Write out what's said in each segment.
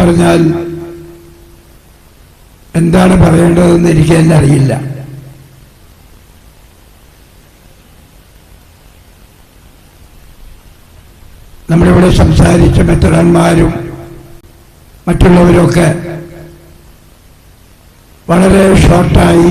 പറഞ്ഞാൽ എന്താണ് പറയേണ്ടതെന്ന് എനിക്ക് തന്നെ അറിയില്ല. നമ്മളിവിടെ സംസാരിച്ച മെത്തറന്മാരും മറ്റുള്ളവരൊക്കെ വളരെ ഷോർട്ടായി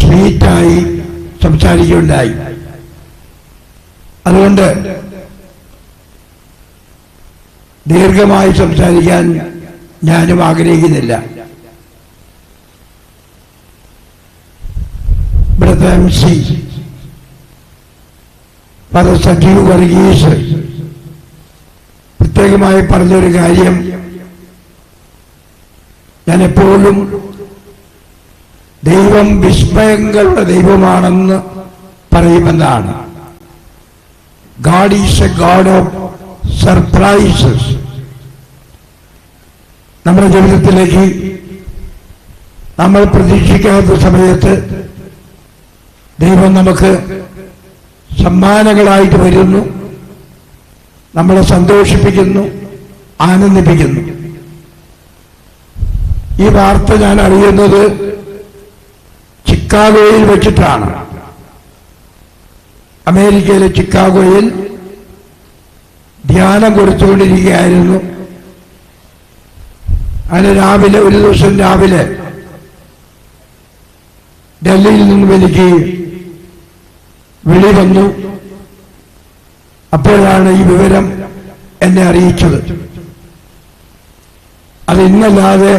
സ്വീറ്റായി സംസാരിക്കുകയുണ്ടായി. അതുകൊണ്ട് ദീർഘമായി സംസാരിക്കാൻ ഞാനും ആഗ്രഹിക്കുന്നില്ല. സി സജീവ് വർഗീസ് പ്രത്യേകമായി പറഞ്ഞൊരു കാര്യം. ഞാൻ എപ്പോഴും ദൈവം വിസ്മയങ്ങളുടെ ദൈവമാണെന്ന് പറയുമെന്നാണ്. God is a God of surprises നമ്മുടെ ജീവിതത്തിലേക്ക് നമ്മൾ പ്രതീക്ഷിക്കാത്ത സമയത്ത് ദൈവം നമുക്ക് സമ്മാനങ്ങളായിട്ട് വരുന്നു. നമ്മളെ സന്തോഷിപ്പിക്കുന്നു ആനന്ദിപ്പിക്കുന്നു. ഈ വാർത്ത ഞാൻ അറിയുന്നത് ചിക്കാഗോയിൽ വെച്ചിട്ടാണ്. അമേരിക്കയിലെ ചിക്കാഗോയിൽ ധ്യാനം കൊടുത്തുകൊണ്ടിരിക്കുകയായിരുന്നു. അങ്ങനെ രാവിലെ ഒരു ദിവസം രാവിലെ ഡൽഹിയിൽ നിന്നും എനിക്ക് വിളി വന്നു. അപ്പോഴാണ് ഈ വിവരം എന്നെ അറിയിച്ചത്. അത് ഇന്നല്ലാതെ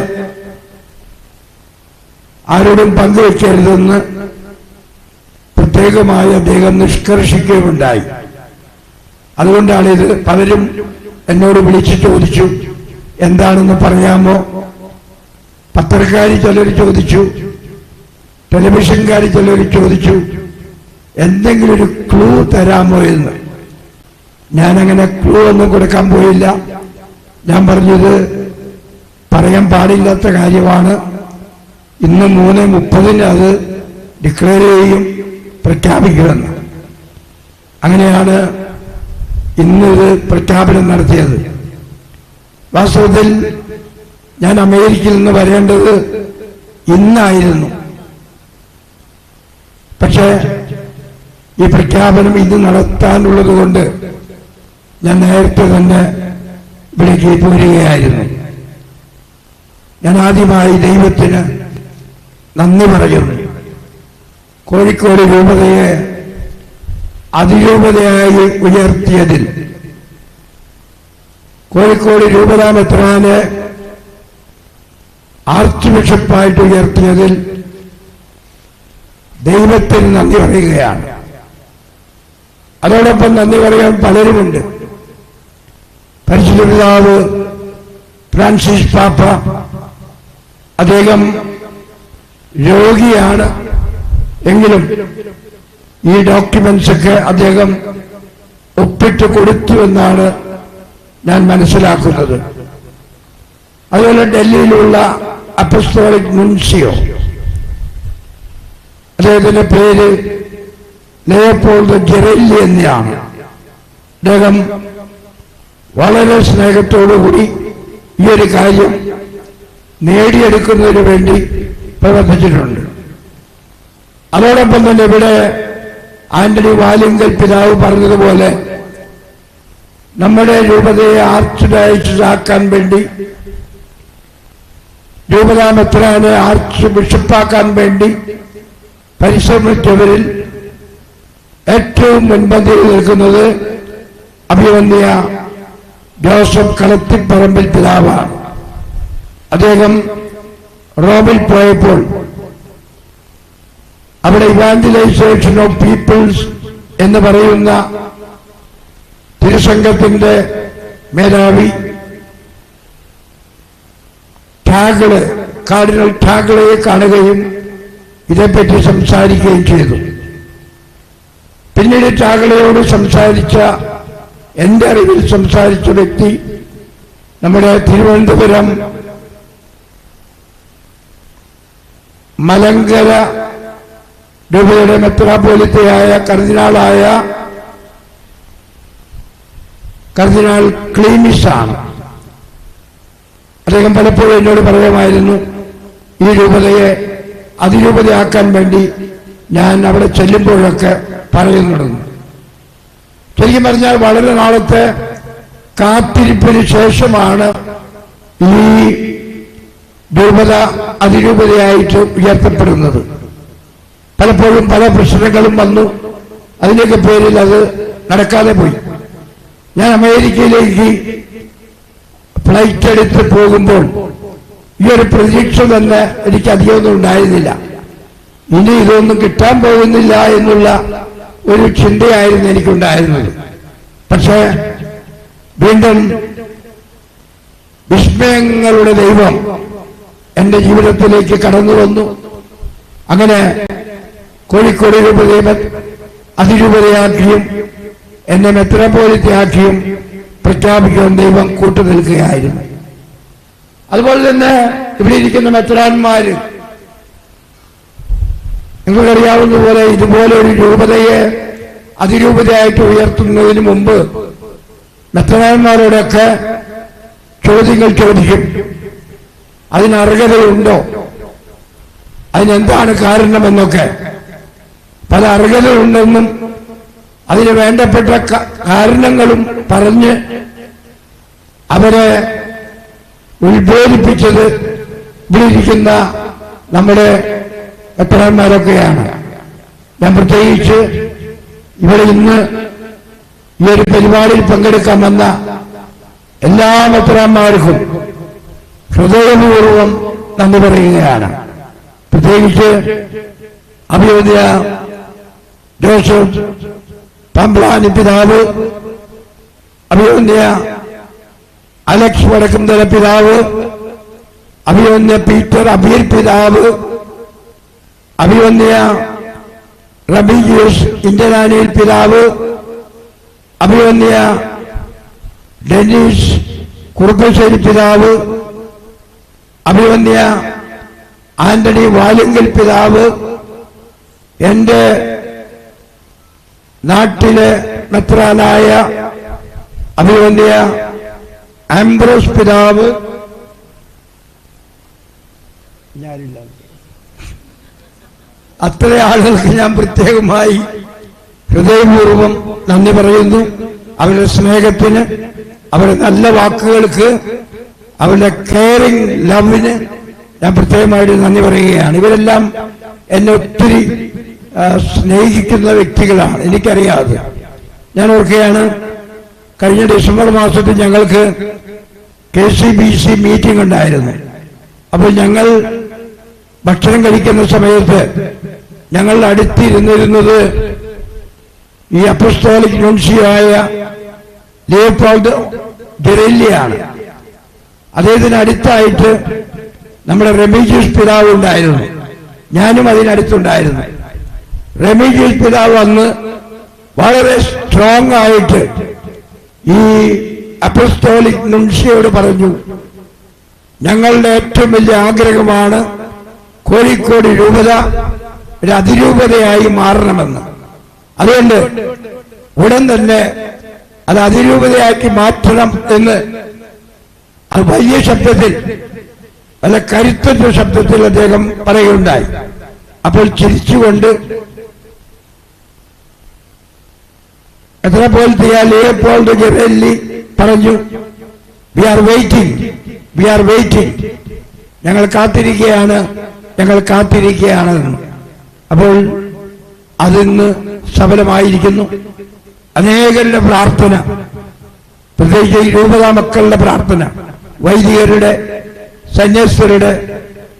ആരോടും പങ്കുവെക്കരുതെന്ന് പ്രത്യേകമായി അദ്ദേഹം നിഷ്കർഷിക്കുകയുണ്ടായി. അതുകൊണ്ടാണ് ഇത് പലരും എന്നോട് വിളിച്ചു ചോദിച്ചു എന്താണെന്ന് പറയാമോ? പത്രക്കാർ ചിലർ ചോദിച്ചു ടെലിവിഷൻകാർ ചിലർ ചോദിച്ചു എന്തെങ്കിലും ഒരു ക്ലൂ തരാമോ എന്ന്. ഞാനങ്ങനെ ക്ലൂ ഒന്നും കൊടുക്കാൻ പോയില്ല. ഞാൻ പറഞ്ഞത് പറയാൻ പാടില്ലാത്ത കാര്യമാണ്. ഇന്ന് മൂന്ന് മുപ്പതിന് അത് ഡിക്ലെയർ ചെയ്യും പ്രഖ്യാപിക്കുമെന്ന്. അങ്ങനെയാണ് ഇന്നിത് പ്രഖ്യാപനം നടത്തിയത്. വാസ്തവത്തിൽ ഞാൻ അമേരിക്കയിൽ നിന്ന് വരേണ്ടത് ഇന്നായിരുന്നു. പക്ഷേ ഈ പ്രഖ്യാപനം ഇന്ന് നടത്താനുള്ളത് കൊണ്ട് ഞാൻ നേരത്തെ തന്നെ ഇവിടേക്ക് പോരുകയായിരുന്നു. ഞാൻ ആദ്യമായി ദൈവത്തിന് നന്ദി പറയുന്നു. കോഴിക്കോട് രൂപതയെ അതിരൂപതയായി ഉയർത്തിയതിൽ. കോഴിക്കോട് രൂപതാമെത്രാനെ ആർച്ച് ബിഷപ്പായിട്ട് ഉയർത്തിയതിൽ ദൈവത്തിന് നന്ദി പറയുകയാണ്. അതോടൊപ്പം നന്ദി പറയാൻ പലരുമുണ്ട്. പരിശുദ്ധ പിതാവ് ഫ്രാൻസിസ് പാപ്പ അദ്ദേഹം രോഗിയാണ്. എങ്കിലും ഈ ഡോക്യുമെന്റ്സ് ഒക്കെ അദ്ദേഹം ഒപ്പിട്ട് കൊടുത്തു എന്നാണ് ഞാൻ മനസ്സിലാക്കുന്നത്. അതുപോലെ ഡൽഹിയിലുള്ള അപ്പസ്തോളിക് മുൻസിയോ. അദ്ദേഹത്തിന്റെ പേര് ലേപ്പോൾഡ് ജെറല്ലി എന്നെയാണ് അദ്ദേഹം വളരെ സ്നേഹത്തോടുകൂടി ഈ ഒരു കാര്യം നേടിയെടുക്കുന്നതിന് വേണ്ടി പ്രവർത്തിച്ചിട്ടുണ്ട്. അതോടൊപ്പം തന്നെ ഇവിടെ ആന്റണി വാലിങ്കൽ പിതാവ് പറഞ്ഞതുപോലെ നമ്മുടെ രൂപതയെ ആർച്ച് ഡയറ്റസ് ആക്കാൻ വേണ്ടി രൂപതാമത്രാനെ ആർച്ച് ബിഷപ്പാക്കാൻ വേണ്ടി പരിശ്രമിച്ചവരിൽ ഏറ്റവും മുൻപന്തിയിൽ നിൽക്കുന്നത് അഭിമന്യ ജോസഫ് കളത്തിപ്പറമ്പിൽ പിതാവാണ്. അദ്ദേഹം റോമിൽ പോയപ്പോൾ അവിടെ ഇവാഞ്ചലൈസേഷൻ ഓഫ് പീപ്പിൾസ് എന്ന് പറയുന്ന തിരുസംഘത്തിന്റെ മേധാവി ടാഗിൾ കാർഡിനൽ ടാഗിളയെ കാണുകയും ഇതേപ്പറ്റി സംസാരിക്കുകയും ചെയ്തു. പിന്നീട് ടാഗിളയോട് സംസാരിച്ച എന്റെ അറിവിൽ സംസാരിച്ച വ്യക്തി നമ്മുടെ തിരുവനന്തപുരം മലങ്കര രൂപയുടെ മെത്രാപോലിത്തയായ കർദിനാളായ കർദിനാൾ ക്ലീമിഷാണ് അദ്ദേഹം പലപ്പോഴും എന്നോട് പറയുമായിരുന്നു ഈ രൂപതയെ അതിരൂപതയാക്കാൻ വേണ്ടി ഞാൻ അവിടെ ചെല്ലുമ്പോഴൊക്കെ പറയുന്നുണ്ടെന്ന്. ശരിക്കും പറഞ്ഞാൽ വളരെ നാളത്തെ കാത്തിരിപ്പിന് ശേഷമാണ് ഈ രൂപത അതിരൂപതയായിട്ട് ഉയർത്തപ്പെടുന്നത്. പലപ്പോഴും പല പ്രശ്നങ്ങളും വന്നു. അതിന്റെയൊക്കെ പേരിൽ അത് നടക്കാതെ പോയി. ഞാൻ അമേരിക്കയിലേക്ക് ഫ്ലൈറ്റ് എടുത്ത് പോകുമ്പോൾ ഈ ഒരു പ്രതീക്ഷ തന്നെ എനിക്ക് അധികമൊന്നും ഉണ്ടായിരുന്നില്ല. ഇനി ഇതൊന്നും കിട്ടാൻ പോകുന്നില്ല എന്നുള്ള ഒരു ചിന്തയായിരുന്നു എനിക്കുണ്ടായിരുന്നത്. പക്ഷേ വീണ്ടും വിസ്മയങ്ങളുടെ ദൈവം എന്റെ ജീവിതത്തിലേക്ക് കടന്നു വന്നു. അങ്ങനെ കോഴിക്കോട് രൂപതയെ അതിരൂപതയാക്കിയും എന്നെ മെത്രാപോലിത്തയാക്കിയും പ്രഖ്യാപിക്കുവാൻ ദൈവം കൂട്ടുനിൽക്കുകയായിരുന്നു. അതുപോലെ തന്നെ ഇവിടെ ഇരിക്കുന്ന മെത്രാന്മാര് നിങ്ങൾക്കറിയാവുന്ന പോലെ ഇതുപോലെ ഒരു രൂപതയെ അതിരൂപതയായിട്ട് ഉയർത്തുന്നതിന് മുമ്പ് മെത്രാന്മാരോടൊക്കെ ചോദ്യങ്ങൾ ചോദിക്കും. അതിന് അർഹതയുണ്ടോ? അതിനെന്താണ് കാരണമെന്നൊക്കെ പല അറികളുണ്ടെന്നും അതിന് വേണ്ടപ്പെട്ട കാരണങ്ങളും പറഞ്ഞ് അവരെ ഉത്ബോധിപ്പിച്ചത് ഇവിടെയിരിക്കുന്ന നമ്മുടെ എത്രന്മാരൊക്കെയാണ് ഞാൻ പ്രത്യേകിച്ച് ഇവിടെ ഇന്ന് ഈ ഒരു പരിപാടിയിൽ പങ്കെടുക്കാൻ വന്ന എല്ലാ മെത്രാന്മാർക്കും ഹൃദയപൂർവം നന്ദി പറയുകയാണ്. പ്രത്യേകിച്ച് അഭിയോദ്യ ജോസഫ് പമ്പ്ലാനി പിതാവ് അഭിയോന്യ അലക്സ് വടക്കുംതല പിതാവ് അഭിയോന്യ പീറ്റർ അബീർ പിതാവ് അഭിയോന്യ റബിയൂസ് ഇന്ത്യനാനിയിൽ പിതാവ് അഭിയോന്യ ഡെന്നീസ് കുറുപ്പശ്ശേരി പിതാവ് അഭിയോന്യ ആന്റണി വാലിങ്കൽ പിതാവ് എന്റെ നാട്ടിലെ മെത്രാനായ അഭിമന്യ ആംബ്രോസ് പിതാവ് ഞാനില്ല. അത്ര ആളുകൾക്ക് ഞാൻ പ്രത്യേകമായി ഹൃദയപൂർവം നന്ദി പറയുന്നു. അവരുടെ സ്നേഹത്തിന് അവരുടെ നല്ല വാക്കുകൾക്ക് അവരുടെ കെയറിങ് ലവിന് ഞാൻ പ്രത്യേകമായിട്ട് നന്ദി പറയുകയാണ്. ഇവരെല്ലാം എന്നെ ഒത്തിരി സ്നേഹിക്കുന്ന വ്യക്തികളാണ്. എനിക്കറിയാതെ ഞാൻ ഓർക്കുകയാണ് കഴിഞ്ഞ ഡിസംബർ മാസത്തിൽ ഞങ്ങൾക്ക് K C B C meeting ഉണ്ടായിരുന്നു. അപ്പോൾ ഞങ്ങൾ ഭക്ഷണം കഴിക്കുന്ന സമയത്ത് ഞങ്ങൾ അടുത്തിരുന്നിരുന്നത് ഈ അപ്പസ്തോലിക് നുൻഷിയായ ലിയോപോൾഡ് ജെറല്ലിയാണ് അദ്ദേഹത്തിന് അടുത്തായിട്ട് നമ്മുടെ റമീജീഷ് പിതാവ് ഉണ്ടായിരുന്നു. ഞാനും അതിനടുത്തുണ്ടായിരുന്നു. റെമീജിയസ് പിതാവ് വന്ന് വളരെ സ്ട്രോങ് ആയിട്ട് ഈ അപ്പസ്തോലിക് നുൻഷിയോട് പറഞ്ഞു ഞങ്ങളുടെ ഏറ്റവും വലിയ ആഗ്രഹമാണ് കോഴിക്കോട് രൂപത ഒരു അതിരൂപതയായി മാറണമെന്ന്. അതുകൊണ്ട് ഉടൻ തന്നെ അത് അതിരൂപതയാക്കി മാറ്റണം എന്ന്. അത് വലിയ ശബ്ദത്തിൽ അല്ല കരുത്തൊരു ശബ്ദത്തിൽ അദ്ദേഹം പറയുകയുണ്ടായി. അപ്പോൾ ചിരിച്ചുകൊണ്ട് എത്ര പോലത്തെ ലിയോപോൾഡ് ഗെറല്ലി പറഞ്ഞു we are waiting we are waiting ഞങ്ങൾ കാത്തിരിക്കുകയാണ്. ഞങ്ങൾ കാത്തിരിക്കുകയാണ്. അപ്പോൾ അതിന്ന് സഫലമായിരിക്കുന്നു. അനേകരുടെ പ്രാർത്ഥന പ്രത്യേകിച്ച് ഈ രൂപതാ മക്കളുടെ പ്രാർത്ഥന വൈദികരുടെ സന്യസ്തരുടെ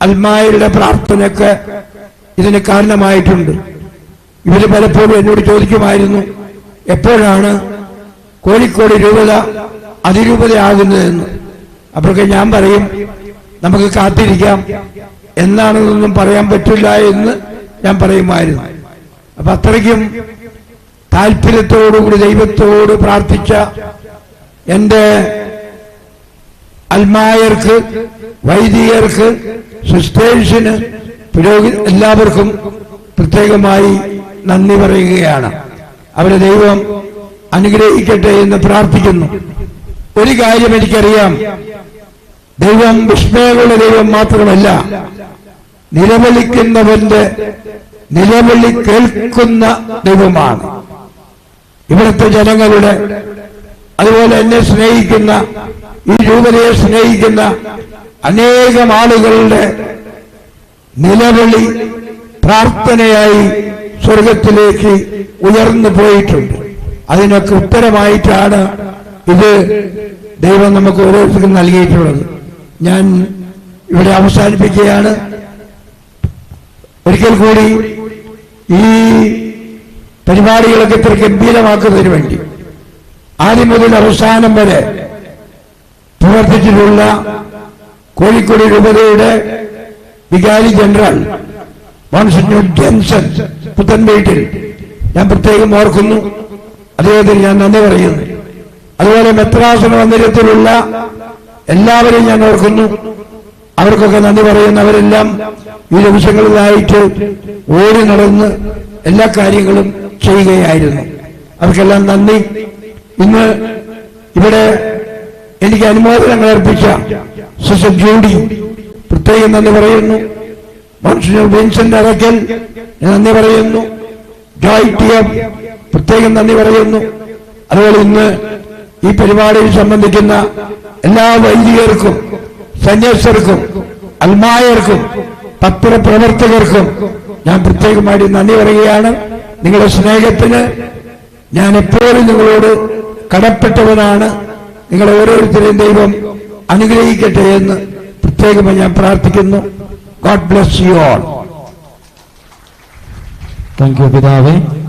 അൽമായരുടെ പ്രാർത്ഥനയൊക്കെ ഇതിന് കാരണമായിട്ടുണ്ട്. ഇവർ പലപ്പോഴും എന്നോട് ചോദിക്കുമായിരുന്നു എപ്പോഴാണ് കോഴിക്കോട് രൂപത അതിരൂപതയാകുന്നതെന്ന്. അപ്പോഴൊക്കെ ഞാൻ പറയും നമുക്ക് കാത്തിരിക്കാം. എന്നാണെന്നൊന്നും പറയാൻ പറ്റില്ല എന്ന് ഞാൻ പറയുമായിരുന്നു. അപ്പൊ അത്രയ്ക്കും താല്പര്യത്തോടുകൂടി ദൈവത്തോട് പ്രാർത്ഥിച്ച എന്റെ അൽമായർക്ക് വൈദികർക്ക് സിസ്റ്റേഴ്സിന് പുരോഗി എല്ലാവർക്കും പ്രത്യേകമായി നന്ദി പറയുകയാണ്. അവരെ ദൈവം അനുഗ്രഹിക്കട്ടെ എന്ന് പ്രാർത്ഥിക്കുന്നു. ഒരു കാര്യം എനിക്കറിയാം. ദൈവം വിസ്മയമുള്ള ദൈവം മാത്രമല്ല. നിലവിളിക്കുന്നവന്റെ നിലവിളി കേൾക്കുന്ന ദൈവമാണ്. ഇവിടുത്തെ ജനങ്ങളുടെ അതുപോലെ എന്നെ സ്നേഹിക്കുന്ന ഈ രൂപതയെ സ്നേഹിക്കുന്ന അനേകം ആളുകളുടെ നിലവിളി പ്രാർത്ഥനയായി സ്വർഗത്തിലേക്ക് ഉയർന്നു പോയിട്ടുണ്ട്. അതിനൊക്കെ ഉത്തരമായിട്ടാണ് ഇത് ദൈവം നമുക്ക് ഓരോരുത്തർക്കും നൽകിയിട്ടുള്ളത്. ഞാൻ ഇവിടെ അവസാനിപ്പിക്കുകയാണ്. ഒരിക്കൽ കൂടി ഈ പരിപാടികളൊക്കെ ഇത്ര ഗംഭീരമാക്കുന്നതിന് വേണ്ടി ആദ്യം മുതൽ അവസാനം വരെ പ്രവർത്തിച്ചിട്ടുള്ള കോഴിക്കോട് രൂപതയുടെ വികാരി ജനറൽ മോൺസിഞ്ഞൂർ ജെൻസൺ പുത്തൻവീട്ടിൽ ഞാൻ പ്രത്യേകം ഓർക്കുന്നു. അദ്ദേഹത്തിന് ഞാൻ നന്ദി പറയുന്നു. അതുപോലെ മെത്രാസന മന്ദിരത്തിലുള്ള എല്ലാവരെയും ഞാൻ ഓർക്കുന്നു. അവർക്കൊക്കെ നന്ദി പറയുന്നവരെല്ലാം ഈ ദിവസങ്ങളിലായിട്ട് ഓടി നടന്ന് എല്ലാ കാര്യങ്ങളും ചെയ്യുകയായിരുന്നു. അവർക്കെല്ലാം നന്ദി. ഇന്ന് ഇവിടെ എനിക്ക് അനുമോദനങ്ങൾ അർപ്പിച്ച സിസ്റ്റർ പ്രത്യേകം നന്ദി പറയുന്നു. മോൺസിനർ വിൻസെന്റ് അറക്കൽ ഞാൻ നന്ദി പറയുന്നു. പ്രത്യേകം നന്ദി പറയുന്നു. അതുപോലെ ഇന്ന് ഈ പരിപാടിയിൽ സംബന്ധിക്കുന്ന എല്ലാ വൈദികർക്കും സന്യാസർക്കും അൽമായർക്കും പത്രപ്രവർത്തകർക്കും ഞാൻ പ്രത്യേകമായിട്ട് നന്ദി പറയുകയാണ്. നിങ്ങളുടെ സ്നേഹത്തിന് ഞാൻ എപ്പോഴും നിങ്ങളോട് കടപ്പെട്ടവനാണ്. നിങ്ങളെ ഓരോരുത്തരെയും ദൈവം അനുഗ്രഹിക്കട്ടെ എന്ന് പ്രത്യേകമായി ഞാൻ പ്രാർത്ഥിക്കുന്നു. God bless you all. Thank you, Pidavi.